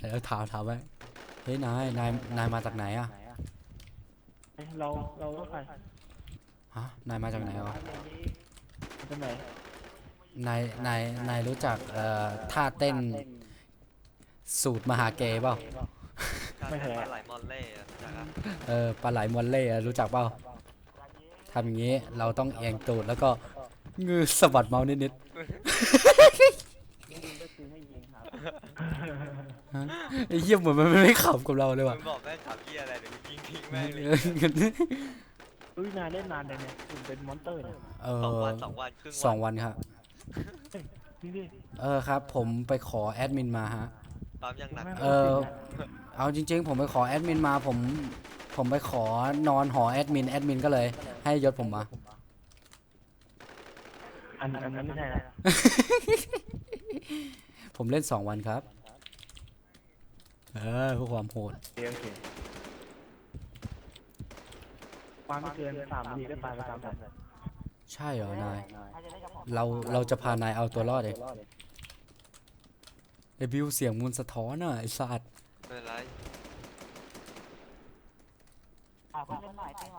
เออถามถามไว้เฮ้ยนายนายนายมาจากไหนอะเอ้ยเราเราต้องใครฮะนายมาจากไหนวะเป็นไหนนายนายนายรู้จักเอ่อท่าเต้นสูตรมหาเกย์เปล่าไม่เคยปลาไหลมอนเล่อะนะครับเออปลาไหลมอนเล่อะรู้จักเปล่าทำอย่างงี้เราต้องเอียงตูดแล้วก็งือสะบัดเมาส์นิดๆ ฮะไอ้เหี้ยเหมือนมันไม่ขำกับเราเลยว่ะมึงบอกแม่งขับเหี้ยอะไรเดี๋ยวกูยิงทิ้งแม่งเลยอุ้ยนายเล่นนานเลยเนี่ยคุณเป็นมอนเตอร์เนี่ยเอสองอวันสองวันครึ่งสองวันครับ นี่ดิเออครับ ผมไปขอแอดมินมาฮะ ปั๊มยังหนักเออ เอาจริง ๆ ผมไปขอแอดมินมาผมผมไปขอนอนหอแอดมินแอดมินก็เลย ให้ยศผมมา อันอันนั้นไม่ใช่นะ ผมเล่นสองวันครับ เออเพื่อความโหดโอเคโอเคความไม่เกินสามนาทีก็ตายไปตามกันใช่เหรอนาย เราเราจะพานายเอาตัวรอดเองไอบิวเสียงมูลสะท้อนอะไอสัตว์ไม่เป็นไร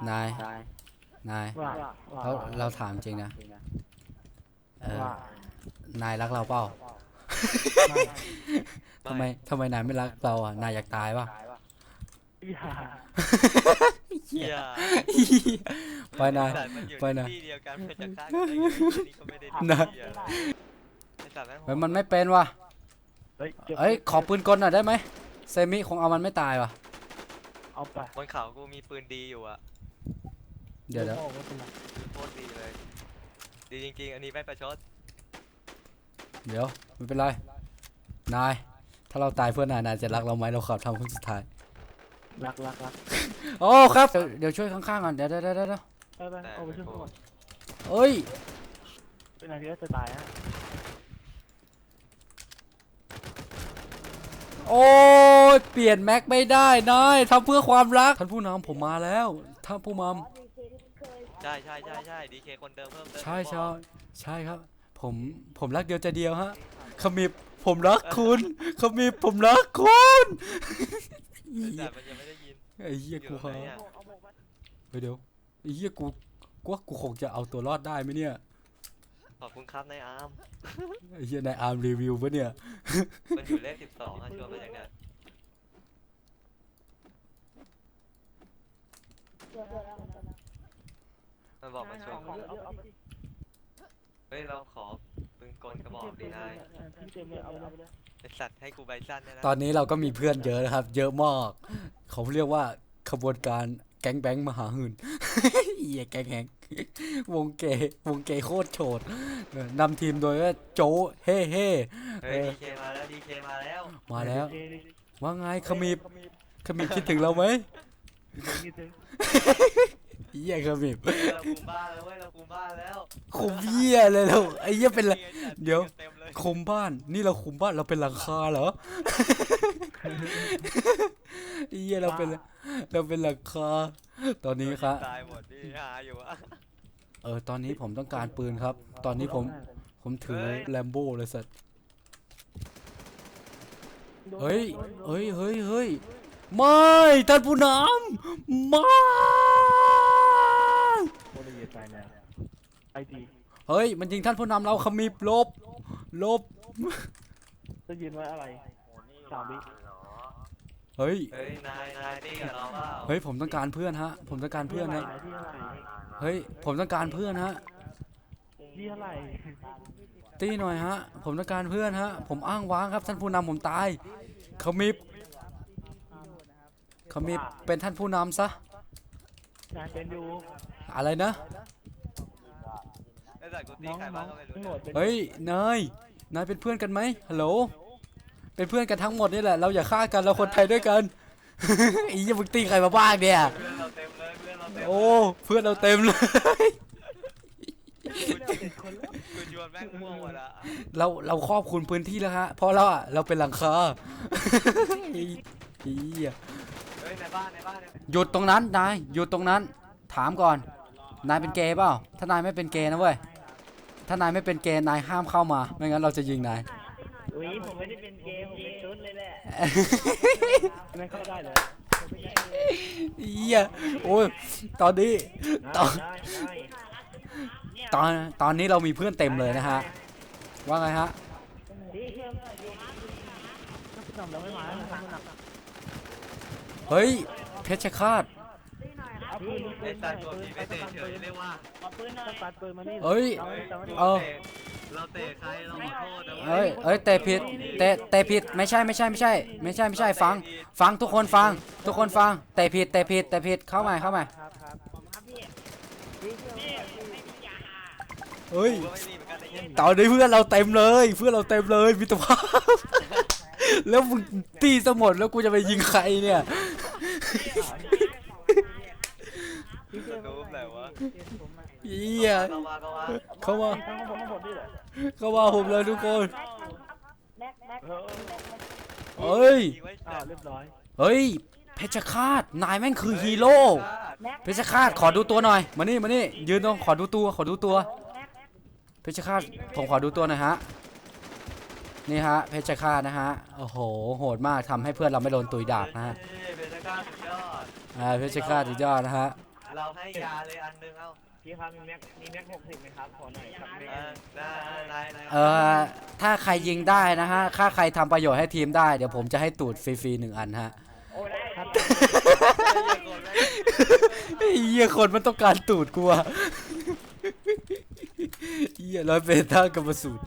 นายนายว่าเราเราถามจริงนะเออว่านายรักเราเปล่า ทำไมทำไมนายไม่รักเราอะ นายอยากตายป่ะอย่าเหี้ยไปนายแต่มันอยู่ไปนะที่เดียวกันมันจะฆ่ากันได้ไงนี่ก็ไม่ได้นะทำเหี้ยอะไรไอ้สัตว์แม่งเฮ้ยมันไม่เป็นว่ะเฮ้ยก็บเอ้ยขอปืนกลหน่อยได้ไหมเซมิคงเอามันไม่ตายว่ะ เอาไปบนเขากูมีปืนดีอยู่อะเดี๋ยวเดี๋ยวโอ้ไม่เป็นไรปืนโคตรดีเลย ดีจริงๆ อันนี้ไม่ประชด เดี๋ยวไม่เป็นไร นาย ถ้าเราตายเพื่อนนายนายจะรักเราไหมเราขอทำคนสุดท้าย รักรักรักโอ้ครับ เดี๋ยวเดี๋ยวช่วยข้างๆก่อนเดี๋ยวเดี๋ยวเดี๋ยวเดี๋ยวไปไปเอาไปช่วยก่อนเอ้ย เป็นนายที่จะตายฮะโอ้ยเปลี่ยนแม็กไม่ได้นายทำเพื่อความรักท่านผู้นำผมมาแล้วท่านผู้นใช่ใช่ใช่ใช่ดีเคคนเดิมเพิ่มเติมำใช่ใช่ใช่ครับ ผมผมรักเดียวใจเดียวฮะขมิบผมรักคุณขมิบผมรักคุณแต่มันยังไม่ได้ยินไอ้เหี้ยอกูยู่เขาไหนอะเฮ้ยเดี๋ยวไอ้เหี้ยกูกูว่ากูคงจะเอาตัวรอดได้ไหมเนี่ยขอบคุณครับนายอาร์มไอ้เหี้ยนายอาร์มรีวิวปะเนี่ยมันอยู่เลขสิบสองอะชวนมาจากไหนมันบอกมาชวน เฮ้ยเราขอปืนกลกระบอกดีนายพี่เต็มเลยเอาเลยไอสัตว์ให้กูใบสั้นเนี่ยนะตอนนี้เราก็มีเพื่อนเยอะนะครับ เยอะมาก เขาเรียกว่าขบวนการแก๊งแบงค์มหาหืนเหี้ยแก๊งแฮงวงเกย์วงเกย์โคตรโฉดเออนำทีมโดยว่าโจเฮ่เฮ่เฮ้ยดีเคมาแล้วดีเคมาแล้วมาแล้วโอเคดิว่าไงขมิบขมิบคิดถึงเราไหม คิดถึงเหี้ยขมิบเฮ้ยเราคุมบ้านแล้วเว้ยเราคุมบ้านแล้วคุมเหี้ยเลยเราไอ้เหี้ยเป็นไรนี่ไงจัเดี๋ยวเต็มเลยคุมบ้าน นี่เราคุมบ้านเราเป็นหลังคาเหรอ ไอ้เหี้ยเราเป็นเราเป็นหลังคา ตอนนี้ครับ ตายหมดนี่หาอยู่อะ เออตอนนี้ผมต้องการปืนครับ ตอนนี้ผมผมถือแลมโบ้เลยสัตว์ เฮ้ย เฮ้ยเฮ้ยเฮ้ยไม่ท่านผู้นำไม่ โคตรละเอียดใจแล้ว ไอดีเฮ้ย มันยิงท่านผู้นำเราขมิบลบ ลบ จะยืนไว้อะไรสามวิเฮ้ย เฮ้ย นาย นายนี่กับเราเปล่าเฮ้ย ผมต้องการเพื่อนฮะ ผมต้องการเพื่อนฮะที่อะไรเฮ้ย ผมต้องการเพื่อนฮะ ที่อะไรตีหน่อยฮะ ผมต้องการเพื่อนฮะ ผมอ้างว้างครับท่านผู้นำผมตาย ขมิบ ขมิบ เป็นท่านผู้นำซะ นายเป็นอยู่อะไรนะไอ้ สัตว์กูตีน้องใครน้บ้าองงก็ไม่รู้ทั้งหมดเป็นเฮ้ยนายนายเป็นเพื่อนกันไหมฮัลโหลเป็นเพื่อนกันทั้งหมดนี่แหละเราอย่าฆ่ากันเราคนไทยด้วยกัน อีอย่ามึงตีใครมาบ้างเนี่ยเพื่อนเราเต็มเลยเพื่อนเราเต็มโอ้เพื่อนเราเต็มเลยกูชวนแม่งม่วงหมดอะเราเราครอบคลุมพื้นที่แล้วฮะ เพราะเราอะเราเป็นหลังคา อีอีอะเฮ้ยในบ้านในบ้านเนี่ยหยุดตรงนั้นนายหยุดตรงนั้น ถามก่อน นายเป็นเกย์เปล่าถ้านายไม่เป็นเกย์นะเว้ย ถ้านายไม่เป็นเกย์นายห้ามเข้ามา ไม่งั้นเราจะยิงนาย อุ้ยผมไม่ได้เป็นเกมผมเป็นชุดเลยแหละไม่เข้าได้เลยเหี้ยโอ้ยตอนนี้ตอนได้ได้ตอนตอนนี้เรามีเพื่อนเต็มเลยนะฮะ ว่าไงฮะดีเชื่อมพี่ทำเราไม่มาแล้วทำหนักเฮ้ย เพชรฆาตเอา ปืนไอ้สัตว์ตัวนี้ไม่เตะเฉยเรียกว่าเอาปืนหน่อยปัดปืนมานี่เอ้ยเราไม่เราไม่ได้เออ เราเตะใครเราขอโทษนะเอ้ยเอ้ยเตะผิดเตะเตะผิดไม่ใช่ไม่ใช่ไม่ใช่ ไม่ใช่ไม่ใช่ฟัง ฟังทุกคนฟัง ทุกคนฟังเตะผิดเตะผิดเตะผิดเข้าใหม่เข้าใหม่ครับครับครับพี่เฮ้ยกูก็ไม่มีเหมือนกันไอ้เหี้ยตอนนี้เพื่อนเราเต็มเลย เพื่อนเราเต็มเลยมิตรภาพแล้วมึงตีสมดแล้วกูจะไปยิงใครเนี่ย สนุกแหละวะ เหี้ยเข้ามาเข้ามาเข้ามาทั้งผมทั้งหมดนี่แหละเข้ามาผมเลยทุกคนแม็กแม็กเออเฮ้ยยิงไว้อ้าวเรียบร้อยเฮ้ยเพชรฆาตนายแม่งคือฮีโร่แม็กเพชรฆาตขอดูตัวหน่อยมานี่มานี่ยืนตรงขอดูตัวขอดูตัวแม็กเพชรฆาตผมขอดูตัวหน่อยฮะนี่ฮะเพชรฆาตนะฮะโอ้โหโหดมากทำให้เพื่อนเราไม่โดนตุยดาบนะฮะเฮ้ยเป็นนักการสุดยอดอ่าเพชรฆาตสุดยอดนะฮะเราให้ยาเลยอันนึงเอ้า พี่ครับมีแม็กมีแม็กหกสิบไหมครับขอหน่อยครับแม็กเออได้ได้ได้เอ่อถ้าใครยิงได้นะฮะถ้าใครทำประโยชน์ให้ทีมได้เดี๋ยวผมจะให้ตูดฟรีๆหนึ่งอันฮะ โอ้ได้ครับเหี้ยคนมันต้องการตูดกูอะเหี้ยร้อยเบต้ากรรมสูตร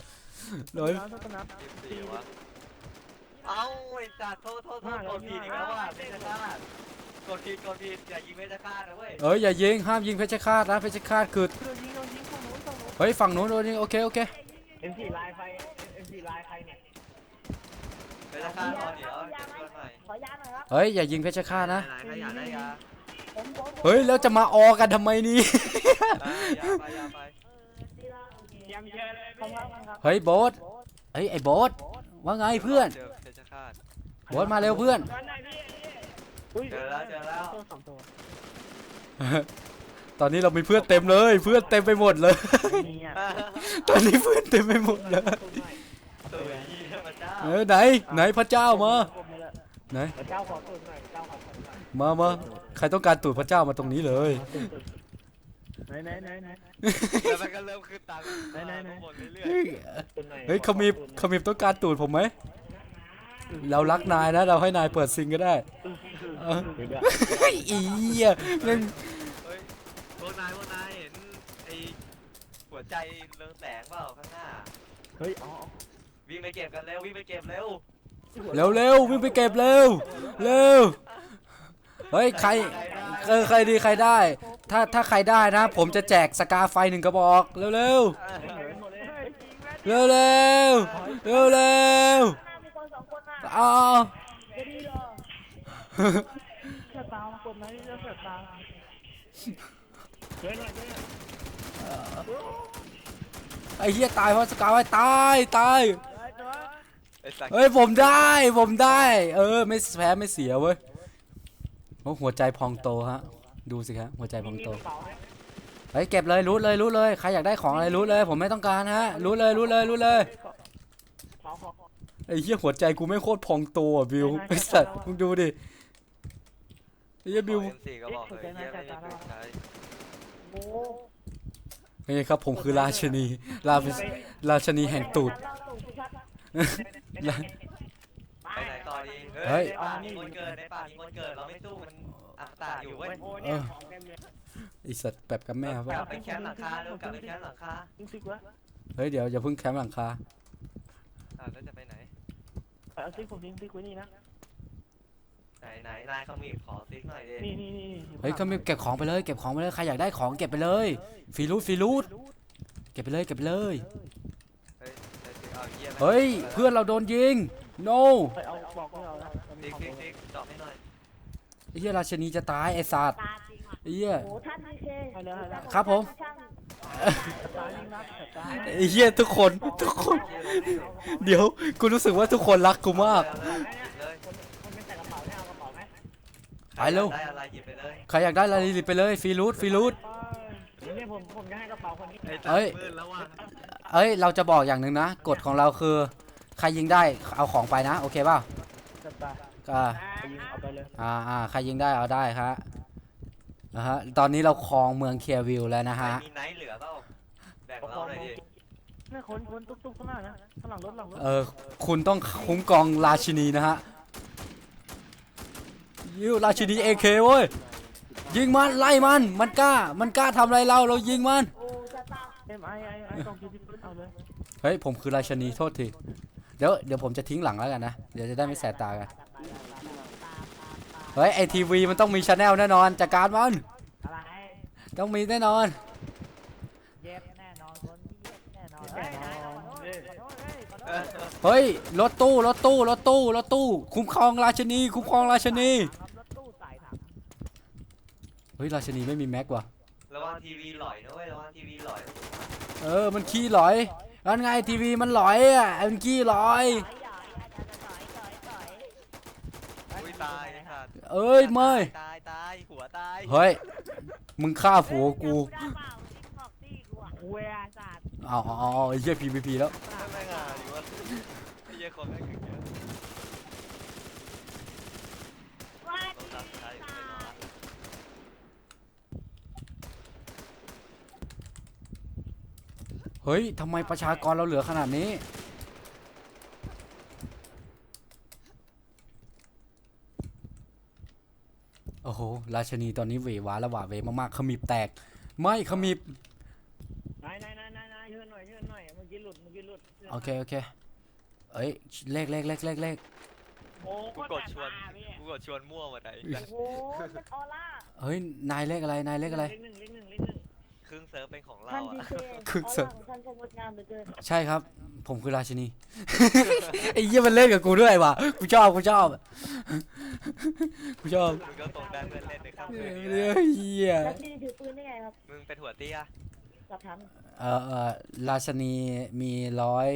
ร้อยน้ำสักนัดสี่วะเอ้าไอ้สัตว์โทษโทษโทษกดผิดอีกแล้วว่ะเพชรฆาต กดผิดกดผิดอย่ายิงเพชรฆาตนะเว้ยเอ้ยอย่ายิงห้ามยิงเพชรฆาตนะเพชรฆาตคือโดนยิงโดนยิงฝั่งนู้นฝั่งนู้นเฮ้ยฝั่งนู้นโดนยิงโอเคโอเคเอ็มซีไลน์ไฟเอ็มซีไลน์ใครเนี่ยเพชรฆาตรอเดี๋ยวเก็บเพื่อนใหม่ขอยาหน่อยครับเฮ้ยอย่ายิงเพชรฆาตนะไหนๆใครอยากได้ยาผมผมเฮ้ยแล้วจะมาออกันทำไมนี่ได้ยาไปยาไปยังเจอเลยขอบคุณครับเฮ้ยโบ๊ทเฮ้ยไอ้โบ๊ทว่าไงเพื่อนเจอเพชรฆาตโบ๊ทมาเร็วเพื่อนอุ้ ยเจอแล้วเจอแล้วตัวสองตัวตอนนี้เรามีเพื่อนเต็มเลย เพื่อนเต็มไปหมดเลยมีอะตอนนี้เพื่อนเต็มไปหมดเลยสวยเยี่ยมพระเจ้าเออไหนไหนพระเจ้ามาผมนี่แหละไหนเจ้าขอตูดหน่อยเจ้าขอตูดหน่อยมามาใครต้องการตูดพระเจ้ามาตรงนี้เลย ไหนไหนไหนไหน แล้วมันก็เริ่มขึ้นตังค์ไหนๆๆข้างบนเรื่อยเฮ้ยตูดหน่อยเฮ้ยขมิบขมิบต้องการตูดผมไหม เรารักนายนะ เราให้นายเปิดซิงก็ได้เออเฮ้ยอีเหี้ยเล่นๆเฮ้ยพวกนายพวกนายเห็นไอหัวใจเรืองแสงเปล่าข้างหน้า เฮ้ยอ๋อวิ่งไปเก็บกันเร็ววิ่งไปเก็บเร็วเร็วเร็ววิ่งไปเก็บเร็วเร็วเฮ้ยใครเออใครดีใครได้ ถ้าถ้าใครได้นะ ผมจะแจกสกาไฟหนึ่งกระบอกเร็วเร็วเร็วเร็วเร็วเร็ว มีคนสองคนน่ะอ้าวจะดีเหรอแค่ตามกดไหนจะแค่ตามเฮ้ยหน่อยเฮ้ยไอ้เหี้ยตายเพราะสกาไฟตายตายไอ้สักเฮ้ยผมได้ผมได้ เออไม่แพ้ไม่เสียเว้ยโอ้หัวใจพองโตฮะ ดูสิครับหัวใจพองโตกระเป๋าไหมเฮ้ยเก็บเลยรูดเลยรูดเลยใครอยากได้ของอะไรรูดเลย ผมไม่ต้องการฮะรูดเลยรูดเลยรูดเลยกระเป๋าขอ ไอ้เหี้ยหัวใจกูไม่โคตรพองโตอะบิวไอ้สัตว์มึงดูดิไอ้เหี้ยบิวเอ็มสี่ก็บอกเลยเยี่ยไม่มีปืนใช้โอ้นี่ครับผมคือราชนีราชราชนีแห่งตูดเราตูดสิครับไปไหนต่อดีเฮ้ยในป่ามีคนเกิดในป่ามีคนเกิดเราไม่สู้มันอักตาอยู่เว้ยโอ้เนี่ยของเต็มเลยไอ้สัตว์แบบกับแม่ครับกลับไปแคมป์หลังคาเร็วกลับไปแคมป์หลังคาจริงสิวะเฮ้ยเดี๋ยวอย่าเพิ่งแคมป์หลังคาอ่าแล้วจะไปไหน เอาซิกผมทิ้งซิกไว้นี่นะ ไหนไหนนายขมิบขอซิกหน่อยดินี่นี่นี่เฮ้ยก็มีเก็บของไปเลยเก็บของไปเลยใครอยากได้ของเก็บไปเลยฟรีรูดฟรีรูดเก็บไปเลยเก็บไปเลย เฮ้ยเฮ้ยเอาเยี่ยมเฮ้ยเพื่อนเราโดนยิง no ไปเอาบอกไม่เอานะซิกซิกซิกดรอปให้หน่อยไอ้เหี้ยราชนีจะตายไอ้สัตว์ตาจริงว่ะไอ้เหี้ยโอ้ท่านดีเคไปแล้วไปแล้วครับผม ช่างตายยิงนัดตายไอ้เหี้ยทุกคนทุกคน เดี๋ยวกูรู้สึกว่าทุกคนรักกูมากเลยคนไม่ใส่กระเป๋าเนี่ยเอากระเป๋าไหมไปเร็ว ได้อะไรหยิบไปเลยใครอยากได้อะไรรีบไปเลยฟรีรูดฟรีรูดเนี่ยผมผมจะให้กระเป๋าคนนี้ไอ้เฮ้ยมืดแล้วว่ะเอ้ย เราจะบอกอย่างหนึ่งนะกฎของเราคือ ใครยิงได้เอาของไปนะ โอเคเปล่าจัดไปอ่าไปยิงเอาไปเลยอ่าอ่าใครยิงได้เอาได้ครับนะฮะตอนนี้เราครองเมืองเคียวิลแล้วนะใครฮะมีไนท์ เหลือเปล่าแบ่งเราหน่อยดินี่คนคนตุ๊กตุ๊กข้างหน้านะข้างหลังรถหลังรถเออคุณต้องคุ้มกองราชินีนะฮะยิวราชินีเอเคเว้ยยิงมันไล่มันมันกล้า มันกล้าทำอะไรเราเรายิงมัน เอ็มไอไอไอกองคิวที่ปืนเอาเลยเฮ้ย ผมคือราชินีโทษที เดี๋ยวเดี๋ยวผมจะทิ้งหลังแล้วกันนะ เดี๋ยวจะได้ไม่แสบตากัน เฮ้ยไอทีวีมันต้องมีชาแนลแน่นอนจัดการมันอะไรต้องมีแน่นอน เย็บแน่นอนคนที่เย็บแน่นอนแน่เฮ้ยนอนขอโทษเอ้ยขอโทษเฮ้ยขอโทเอษอเฮ้ยรถตู้รถตู้รถตู้รถตู้ คุ้มครองราชินีคุ้มครองราชินีครับรถตู้สายถังเฮ้ยราชินีไม่มีแม็กว่ะระวังทีวีหลอยนะเว้ยระวังทีวีหลอยเออมันขี้หลอยนั่นไงทีวีมันหลอยอะมันขี้หลอยสายใหญ่อาจารย์จะสายสายสายอุ้ยตายไอ้สัตว์เอ้ยไม่ตายตายหัวตายเฮ้ยมึงฆ่าผัวกูได้เปล่าที่บอกตี้กูอะเวลาศาสตร์ เอาเอาเอาไอ้เหี้ยพีพีพีแล้วไม่ไม่งานหรือว่าไอ้เหี้ยคนแม่งถึงเยอะว่าต้องตัดท้ไม่นอนเฮ้ยทำไมประชากรเราเหลือขนาดนี้ โอ้โห ราชนีตอนนี้เหวหวาละหว่าเหวมากๆขมิบแตก ไม่ขมิบ นายนายนายนายนาย ช่วยหน่อยช่วยหน่อยเมื่อกี้หลุดเมื่อกี้หลุดโอเคโอเคเอ้ยเลขเลขเลขเลขเลขโอ้กูกดชวนกูกดชวนมั่วหมดไอ้สัตว์โหเป็นออร่าเฮ้ยนายเลขอะไรนายเลขอะไร เลขหนึ่งเลขหนึ่งเลขหนึ่งครึ่งเซิร์ฟเป็นของเราท่านพีอะเคคือออเสริร่ามของท่านก็งดงามเหลือเกินใช่ครับ ผมคือราชินี ไอ้เหี้ยมันเล่นกับกูด้วยว่ะกูชอบกูชอบกูชอบมึงก็ตรงได้เพื่อนเล่นในค่ำเคืนนี้ฮ้นะยเหี้ยแล้วที่นี่ถือปืนได้ไงครับมึงเป็นหัวเตี้ย สอบถามเอ่อเอ่อราชนีมีร้อย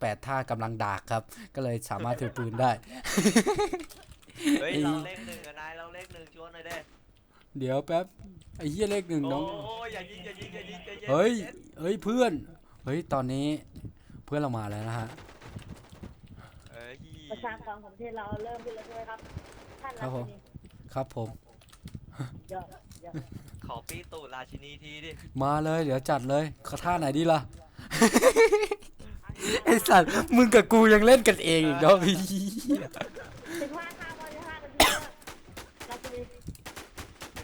แปดท่ากำลังดากครับ ก็เลยสามารถถือปืนได้ เฮ้ยไอ้เราเลขหนึ่งอะนายเราเลขหนึ่งชวนหน่อยเด้เดี๋ยวแป๊บไอ้เหี้ยเลขหนึ่งโอ้น้องยอย่ายิงอย่ายิงอย่ายิงใจเย็นเฮ้ยใจนเฮ้ยเพื่อน เฮ้ยตอนนี้เพื่อนเรามาแล้วนะฮะเอ้ยประชากรของประเทศเราเริ่มขึ้นแล้วใช่ไหมครับท่านครัราบผมชินีครับผม ยอดยอด ขอปีตูดราชินีทีดิมาเลยเดี๋ยวจัดเลยขอท่าไหนดีล่ะ ไอสัตว์มึงกับกูยังเล่นกันเองอีกเนาะพี่สิบห้าข้าวสิบห้านาทีราชินี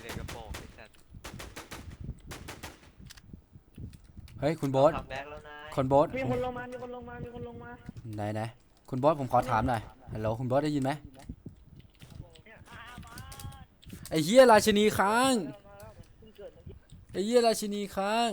เด็กกระโปรงไอ้สัตว์เฮ้ยคุณโบ๊ททำแบ็คแล้วนายคนโบ๊ทมีคนลงมา มีคนลงมา มีคนลงมาไหนไหนคุณโบ๊ทผมขอถามหน่อยฮัลโหลคุณโบ๊ทได้ยินไหมไอ้เหี้ยราชินีค้าง เพิ่งเกิดเมื่อกี้ ไอ้เหี้ยราชินีค้าง